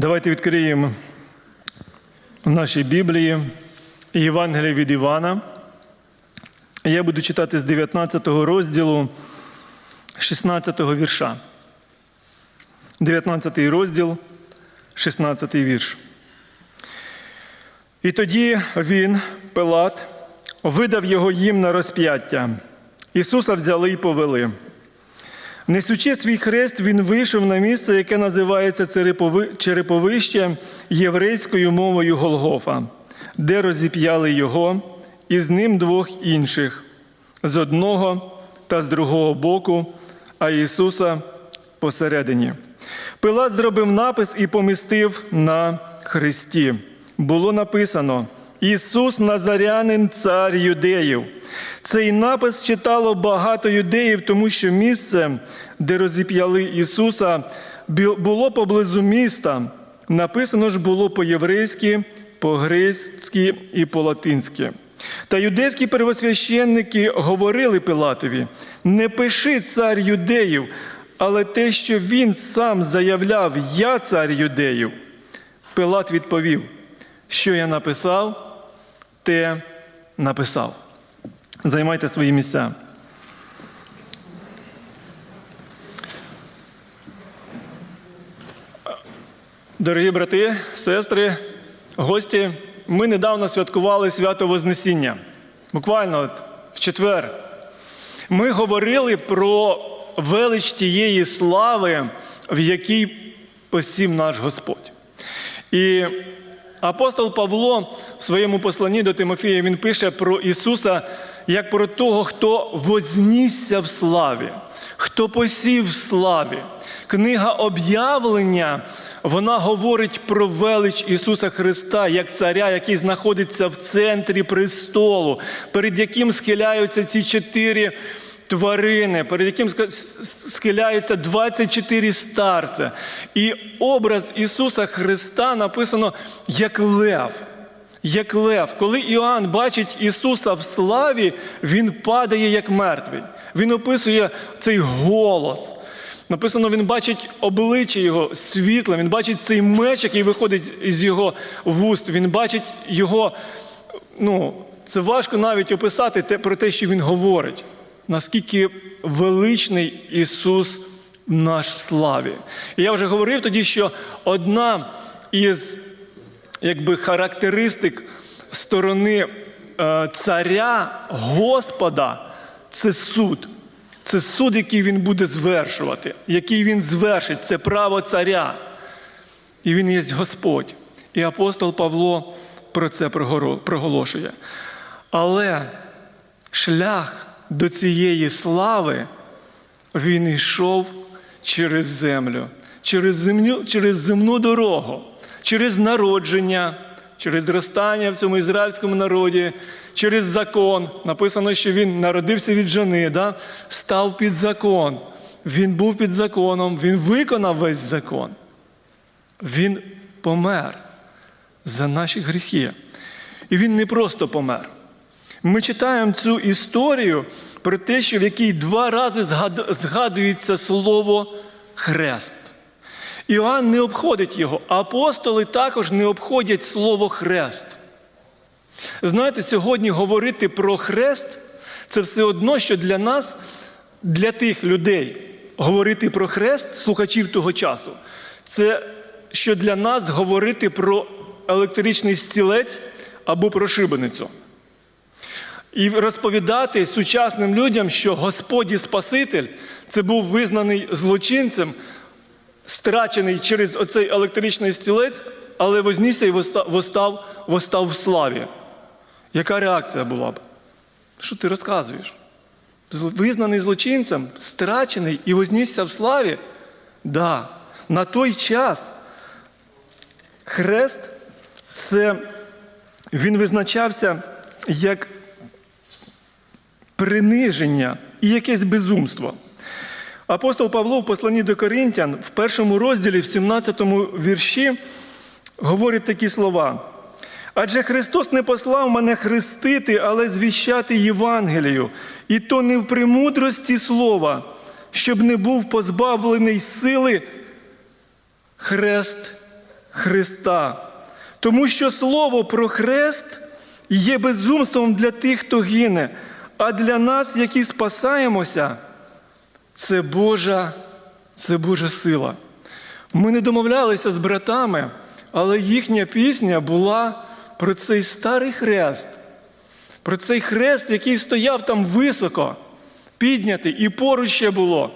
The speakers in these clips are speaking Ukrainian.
Давайте відкриємо в нашій Біблії Євангелія від Івана. Я буду читати з 19 розділу 16 вірша. 19 розділ, 16 вірш. І тоді він, Пилат, видав його їм на розп'яття. Ісуса взяли і повели. Несучи свій хрест, він вийшов на місце, яке називається Череповище єврейською мовою Голгофа, де розіп'яли його, і з ним двох інших з одного та з другого боку, а Ісуса посередині. Пилат зробив напис і помістив на хресті. Було написано: Ісус Назарянин, цар юдеїв. Цей напис читало багато юдеїв, тому що місце, де розіп'яли Ісуса, було поблизу міста. Написано ж було по-єврейськи, по-грецьки і по-латинськи. Та юдейські первосвященники говорили Пилатові: не пиши цар юдеїв, але те, що він сам заявляв, я цар юдеїв. Пилат відповів, що я написав, те написав. Займайте свої місця. Дорогі брати, сестри, гості, ми недавно святкували свято Вознесіння. Буквально в четвер. Ми говорили про велич тієї слави, в якій посів наш Господь. І апостол Павло в своєму посланні до Тимофія він пише про Ісуса як про того, хто вознісся в славі, хто посів в славі. Книга об'явлення вона говорить про велич Ісуса Христа як царя, який знаходиться в центрі престолу, перед яким схиляються ці чотири тварини, перед яким схиляються 24 старця. І образ Ісуса Христа написано як лев. Як лев, коли Іоанн бачить Ісуса в славі, він падає як мертвий. Він описує цей голос. Написано, він бачить обличчя Його світле, він бачить цей меч, який виходить із його вуст. Він бачить його. Ну, це важко навіть описати те, про те, що він говорить. Наскільки величний Ісус наш в славі. І я вже говорив тоді, що одна із якби характеристик сторони е, царя Господа це суд. Це суд, який він буде звершувати, який він звершить, це право царя. І він є Господь. І апостол Павло про це проголошує. Але шлях до цієї слави він йшов через землю, через землю, через земну дорогу, через народження, через зростання в цьому ізраїльському народі, через закон. Написано, що він народився від жени, да? став під закон. Він був під законом, він виконав весь закон. Він помер за наші гріхи. І він не просто помер. Ми читаємо цю історію про те, що в якій два рази згадується слово хрест. Іоанн не обходить його, апостоли також не обходять слово хрест. Знаєте, сьогодні говорити про хрест це все одно, що для нас, для тих людей, говорити про хрест, слухачів того часу, це що для нас говорити про електричний стілець або про шибеницю. І розповідати сучасним людям, що Господь і Спаситель це був визнаний злочинцем, страчений через оцей електричний стілець, але вознісся і воста- востав, востав в славі. Яка реакція була б? Що ти розказуєш? Визнаний злочинцем, страчений і вознісся в славі? Да. На той час хрест це він визначався як приниження і якесь безумство. Апостол Павло в посланні до Коринтян в першому розділі, в 17 вірші, говорить такі слова. Адже Христос не послав мене хрестити, але звіщати Євангелію, і то не в премудрості слова, щоб не був позбавлений сили хрест Христа. Тому що слово про хрест є безумством для тих, хто гине, а для нас, які спасаємося, це Божа, це Божа сила. Ми не домовлялися з братами, але їхня пісня була про цей старий хрест, про цей хрест, який стояв там високо, піднятий, і поруч ще було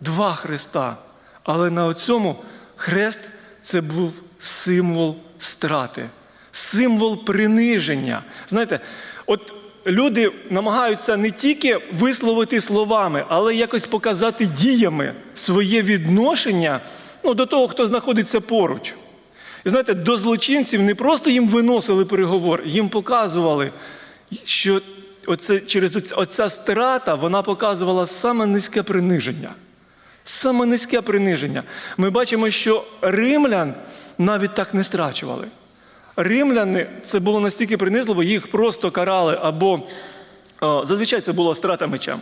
два хреста. Але на цьому хрест це був символ страти, символ приниження. Знаєте, от люди намагаються не тільки висловити словами, але якось показати діями своє відношення ну, до того, хто знаходиться поруч. І знаєте, до злочинців не просто їм виносили переговор, їм показували, що оце, через оця, страта вона показувала саме низьке приниження. Саме низьке приниження. Ми бачимо, що римлян навіть так не страчували. Римляни це було настільки принизливо, їх просто карали або зазвичай це було страта мечем.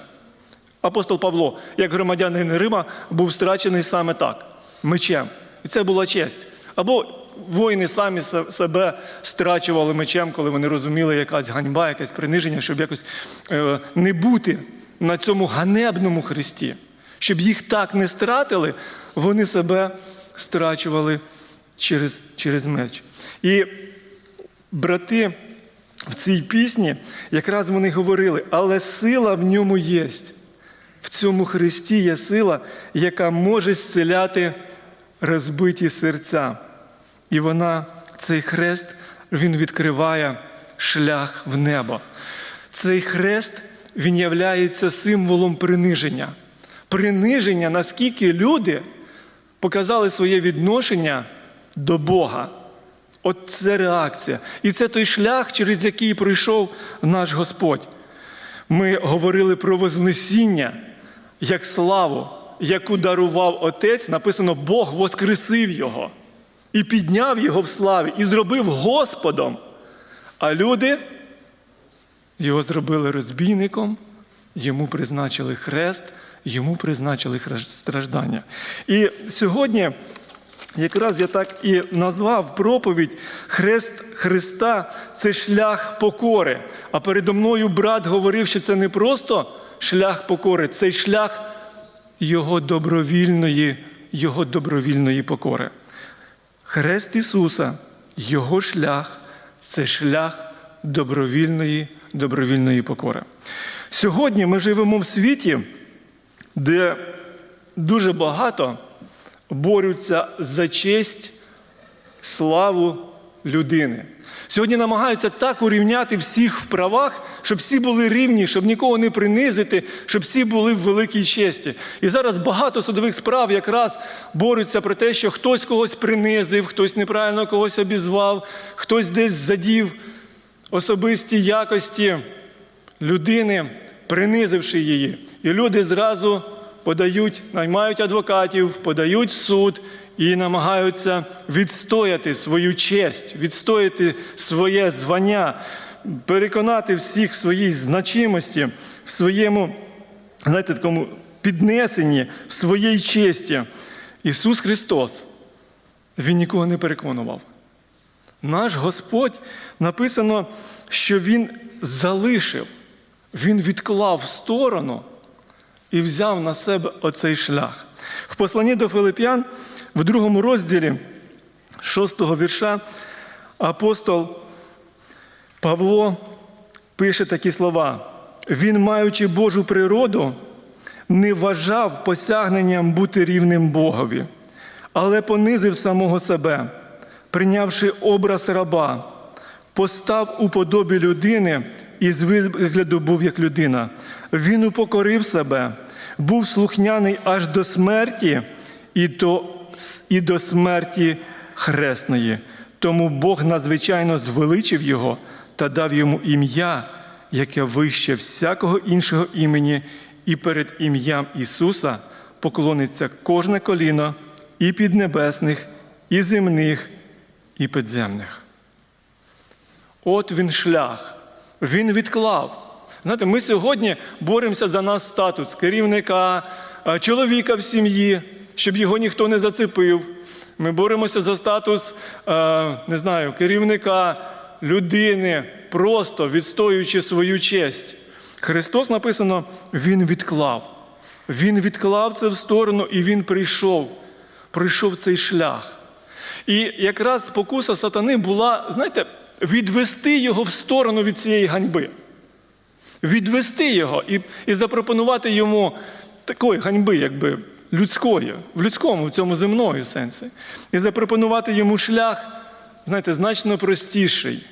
Апостол Павло, як громадянин Рима, був страчений саме так мечем. І це була честь. Або воїни самі себе страчували мечем, коли вони розуміли, якась ганьба, якесь приниження, щоб якось е, не бути на цьому ганебному хресті. Щоб їх так не стратили, вони себе страчували через, через меч. І брати в цій пісні якраз вони говорили, але сила в ньому є. В цьому Христі є сила, яка може зціляти розбиті серця. І вона, цей хрест, він відкриває шлях в небо. Цей хрест, він являється символом приниження. Приниження, наскільки люди показали своє відношення до Бога. От це реакція. І це той шлях, через який пройшов наш Господь. Ми говорили про Вознесіння як славу, яку дарував Отець, написано, Бог воскресив Його і підняв Його в славі, і зробив Господом. А люди його зробили розбійником, йому призначили хрест, йому призначили страждання. І сьогодні. Якраз я так і назвав проповідь Хрест Христа це шлях покори. А передо мною брат говорив, що це не просто шлях покори, це шлях Його добровільної, Його добровільної покори. Хрест Ісуса, Його шлях це шлях добровільної, добровільної покори. Сьогодні ми живемо в світі, де дуже багато борються за честь, славу людини. Сьогодні намагаються так урівняти всіх в правах, щоб всі були рівні, щоб нікого не принизити, щоб всі були в великій честі. І зараз багато судових справ якраз борються про те, що хтось когось принизив, хтось неправильно когось обізвав, хтось десь задів особисті якості людини, принизивши її. І люди зразу подають, наймають адвокатів, подають в суд і намагаються відстояти свою честь, відстояти своє звання, переконати всіх в своїй значимості, в своєму знаєте, такому піднесенні, в своїй честі. Ісус Христос, Він нікого не переконував. Наш Господь написано, що Він залишив, Він відклав в сторону і взяв на себе оцей шлях. В посланні до Филип'ян, в другому розділі шостого вірша, апостол Павло пише такі слова: Він, маючи Божу природу, не вважав посягненням бути рівним Богові, але понизив самого себе, прийнявши образ раба, постав у подобі людини і з вигляду був як людина. Він упокорив себе, був слухняний аж до смерті і до, і до смерті хресної. Тому Бог надзвичайно звеличив його та дав йому ім'я, яке вище всякого іншого імені, і перед ім'ям Ісуса поклониться кожне коліно і піднебесних, і земних, і підземних. От він шлях. Він відклав. Знаєте, ми сьогодні боремося за наш статус керівника, чоловіка в сім'ї, щоб його ніхто не зацепив. Ми боремося за статус, е, не знаю, керівника, людини, просто відстоюючи свою честь. Христос написано, Він відклав. Він відклав це в сторону і Він прийшов, пройшов цей шлях. І якраз спокуса сатани була, знаєте, відвести його в сторону від цієї ганьби. Відвести його і, і запропонувати йому такої ганьби, якби людської, в людському, в цьому земною сенсі. І запропонувати йому шлях, знаєте, значно простіший.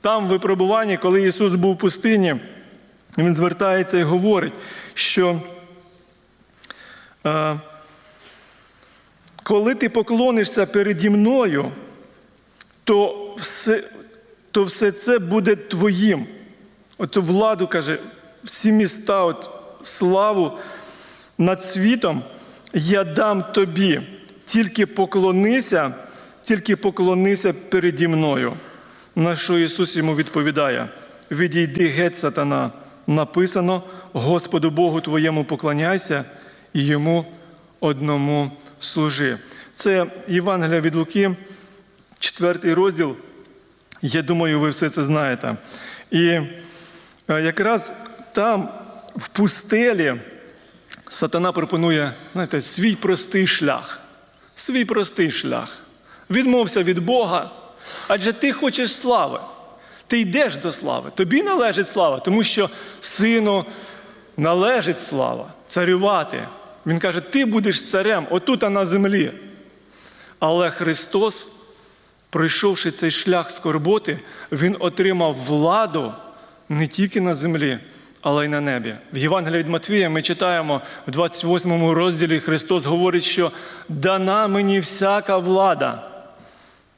Там, в випробуванні, коли Ісус був в пустині, Він звертається і говорить, що е, коли ти поклонишся переді мною, то все, то все це буде твоїм. Оцю владу каже, всі міста, от, славу над світом я дам тобі. Тільки поклонися, тільки поклонися переді мною. На що Ісус йому відповідає: Відійди геть, сатана, написано, Господу Богу твоєму поклоняйся і йому одному служи. Це Євангелія від Луки, четвертий розділ. Я думаю, ви все це знаєте. І е, якраз там, в пустелі, сатана пропонує, знаєте, свій простий шлях. Свій простий шлях. Відмовся від Бога, адже ти хочеш слави. Ти йдеш до слави. Тобі належить слава, тому що сину належить слава, царювати. Він каже, ти будеш царем отут а на землі. Але Христос, пройшовши цей шлях скорботи, Він отримав владу не тільки на землі, але й на небі. В Євангелії від Матвія ми читаємо в 28 розділі Христос говорить, що дана мені всяка влада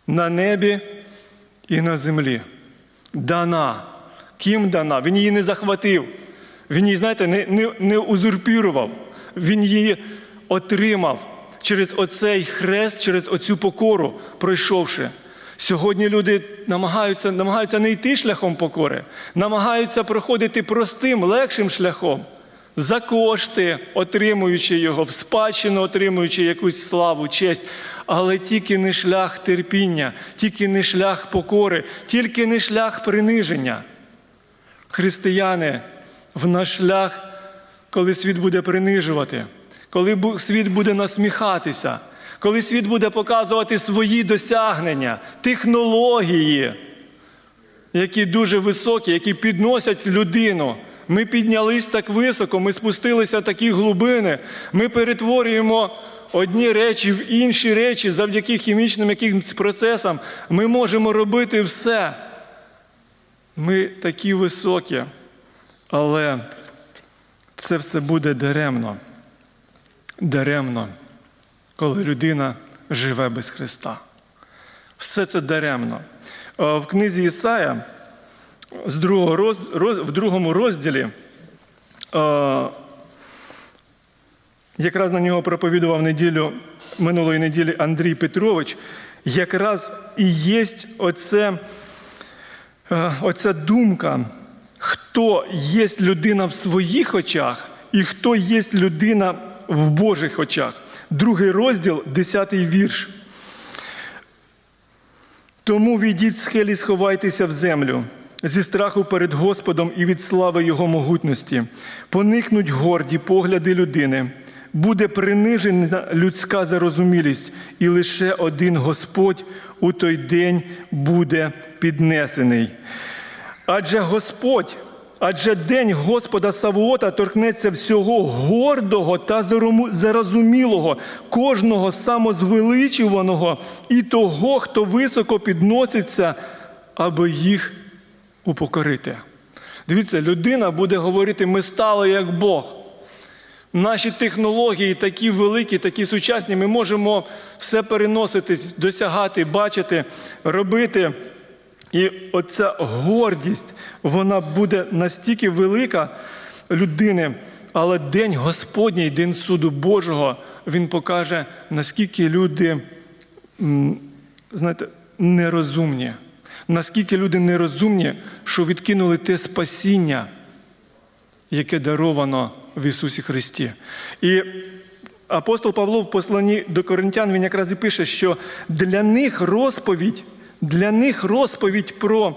на небі і на землі. Дана. Ким дана? Він її не захватив. Він її, знаєте, не, не, не узурпірував. Він її отримав через оцей хрест, через оцю покору, пройшовши. Сьогодні люди намагаються, намагаються не йти шляхом покори, намагаються проходити простим, легшим шляхом, за кошти, отримуючи його, в спадщину отримуючи якусь славу, честь, але тільки не шлях терпіння, тільки не шлях покори, тільки не шлях приниження. Християни, в наш шлях, коли світ буде принижувати, коли світ буде насміхатися, коли світ буде показувати свої досягнення, технології, які дуже високі, які підносять людину. Ми піднялись так високо, ми спустилися в такі глибини, ми перетворюємо одні речі в інші речі завдяки хімічним якимсь процесам. Ми можемо робити все. Ми такі високі, але це все буде даремно. Даремно, коли людина живе без Христа. Все це даремно. Е, В книзі Ісая, в другому розділі, е, якраз на нього проповідував неділю, минулої неділі Андрій Петрович, якраз і є оце, е, оця думка, хто є людина в своїх очах і хто є людина в Божих очах. Другий розділ, 10 вірш. Тому відіть з хелі, сховайтеся в землю, зі страху перед Господом і від слави Його могутності. Поникнуть горді погляди людини, буде принижена людська зарозумілість, і лише один Господь у той день буде піднесений. Адже Господь, адже день Господа Савуота торкнеться всього гордого та зарозумілого, кожного самозвеличуваного і того, хто високо підноситься, аби їх упокорити. Дивіться, людина буде говорити, ми стали як Бог. Наші технології такі великі, такі сучасні, ми можемо все переносити, досягати, бачити, робити. І оця гордість, вона буде настільки велика людини, але День Господній, День суду Божого, він покаже, наскільки люди, знаєте, нерозумні. Наскільки люди нерозумні, що відкинули те спасіння, яке даровано в Ісусі Христі. І апостол Павло в посланні до коринтян він якраз і пише, що для них розповідь, для них розповідь про,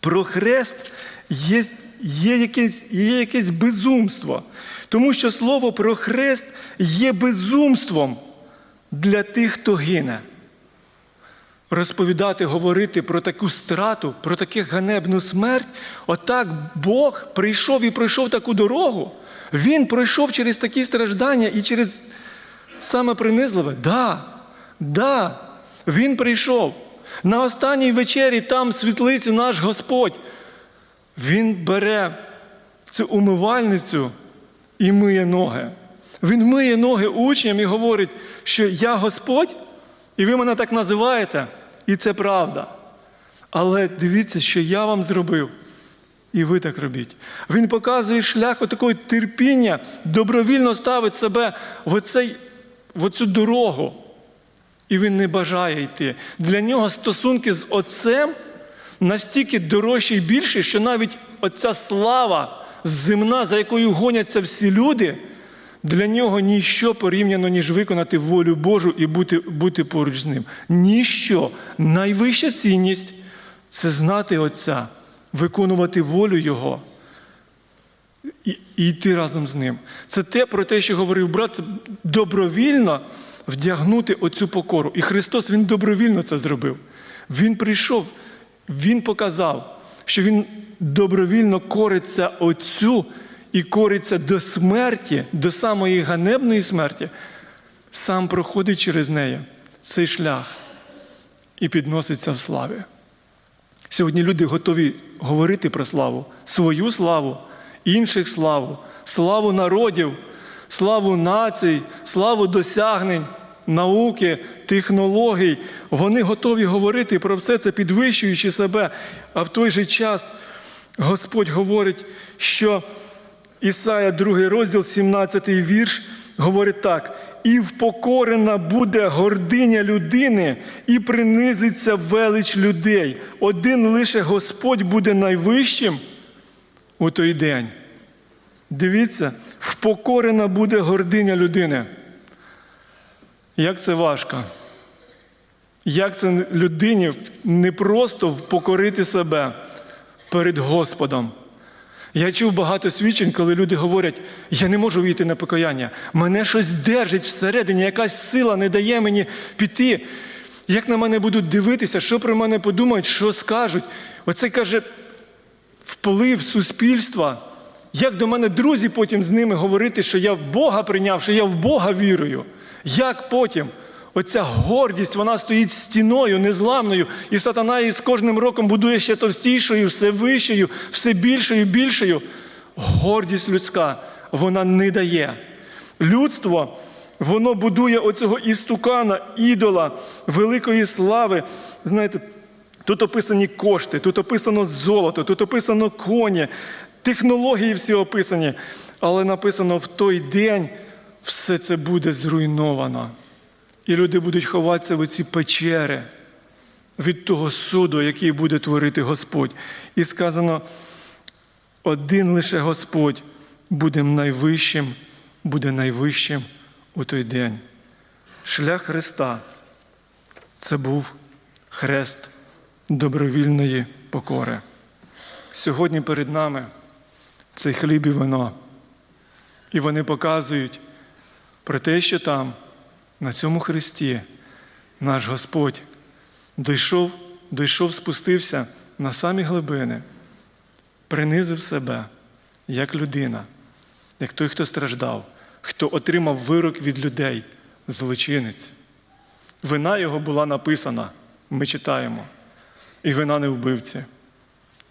про хрест є, є, якесь, є якесь безумство. Тому що слово про хрест є безумством для тих, хто гине. Розповідати, говорити про таку страту, про таку ганебну смерть. Отак Бог прийшов і пройшов таку дорогу. Він пройшов через такі страждання і через саме принизливе. Да, да, він прийшов. На останній вечері там світлиці наш Господь. Він бере цю умивальницю і миє ноги. Він миє ноги учням і говорить, що я Господь, і ви мене так називаєте, і це правда. Але дивіться, що я вам зробив, і ви так робіть. Він показує шлях отакого терпіння, добровільно ставить себе в, оцей, в оцю дорогу. І він не бажає йти. Для нього стосунки з Отцем настільки дорожчі і більші, що навіть оця слава земна, за якою гоняться всі люди, для нього ніщо порівняно, ніж виконати волю Божу і бути, бути поруч з ним. Ніщо. Найвища цінність це знати Отця, виконувати волю Його і, і йти разом з ним. Це те, про те, що говорив брат, добровільно вдягнути оцю покору. І Христос Він добровільно це зробив. Він прийшов, Він показав, що Він добровільно кориться Отцю і кориться до смерті, до самої ганебної смерті, сам проходить через неї цей шлях і підноситься в славі. Сьогодні люди готові говорити про славу, свою славу, інших славу, славу народів, славу націй, славу досягнень, науки, технологій. Вони готові говорити про все це, підвищуючи себе. А в той же час Господь говорить, що Ісая, 2 розділ, 17 вірш, говорить так: і впокорена буде гординя людини, і принизиться велич людей. Один лише Господь буде найвищим у той день. Дивіться, впокорена буде гординя людини. Як це важко? Як це людині не просто впокорити себе перед Господом? Я чув багато свідчень, коли люди говорять, я не можу війти на покаяння. Мене щось держить всередині, якась сила не дає мені піти. Як на мене будуть дивитися, що про мене подумають, що скажуть. Оце каже вплив суспільства. Як до мене друзі потім з ними говорити, що я в Бога прийняв, що я в Бога вірую. Як потім? Оця гордість, вона стоїть стіною, незламною, і сатана її з кожним роком будує ще товстішою, все вищою, все більшою, більшою. Гордість людська, вона не дає. Людство, воно будує оцього істукана, ідола, великої слави. Знаєте, тут описані кошти, тут описано золото, тут описано коні, технології всі описані. Але написано в той день все це буде зруйновано. І люди будуть ховатися в ці печери від того суду, який буде творити Господь. І сказано: один лише Господь буде найвищим, буде найвищим у той день. Шлях Христа це був хрест добровільної покори. Сьогодні перед нами цей хліб і вино. І вони показують про те, що там. На цьому Христі наш Господь дійшов, дійшов, спустився на самі глибини, принизив себе як людина, як той, хто страждав, хто отримав вирок від людей, злочинець. Вина його була написана, ми читаємо, і вина не вбивці.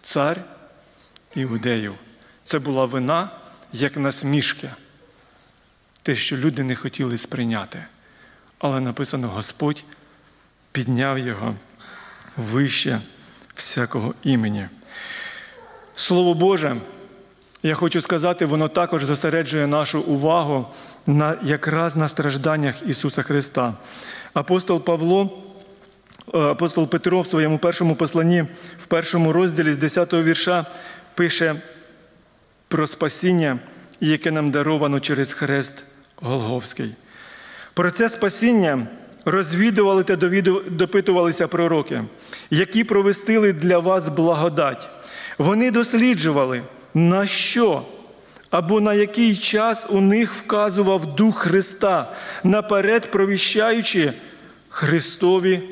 Цар іудеїв. Це була вина як насмішки, те, що люди не хотіли сприйняти але написано: Господь підняв його вище всякого імені. Слово Боже, я хочу сказати, воно також зосереджує нашу увагу на, якраз на стражданнях Ісуса Христа. Апостол Павло, апостол Петро в своєму першому посланні, в першому розділі з 10 го вірша пише про спасіння, яке нам даровано через хрест Голговський. Про це спасіння розвідували та допитувалися пророки, які провестили для вас благодать. Вони досліджували, на що або на який час у них вказував Дух Христа, наперед провіщаючи Христові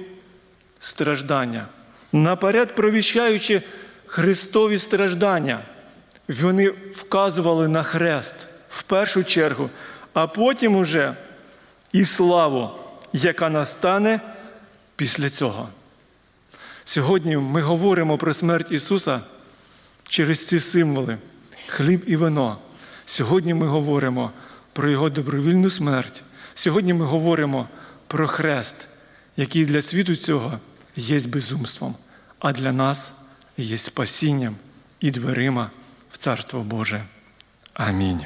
страждання. Наперед провіщаючи Христові страждання. Вони вказували на хрест в першу чергу, а потім уже і славу, яка настане після цього. Сьогодні ми говоримо про смерть Ісуса через ці символи хліб і вино. Сьогодні ми говоримо про Його добровільну смерть. Сьогодні ми говоримо про хрест, який для світу цього є безумством, а для нас є спасінням і дверима Царство Боже. Амінь.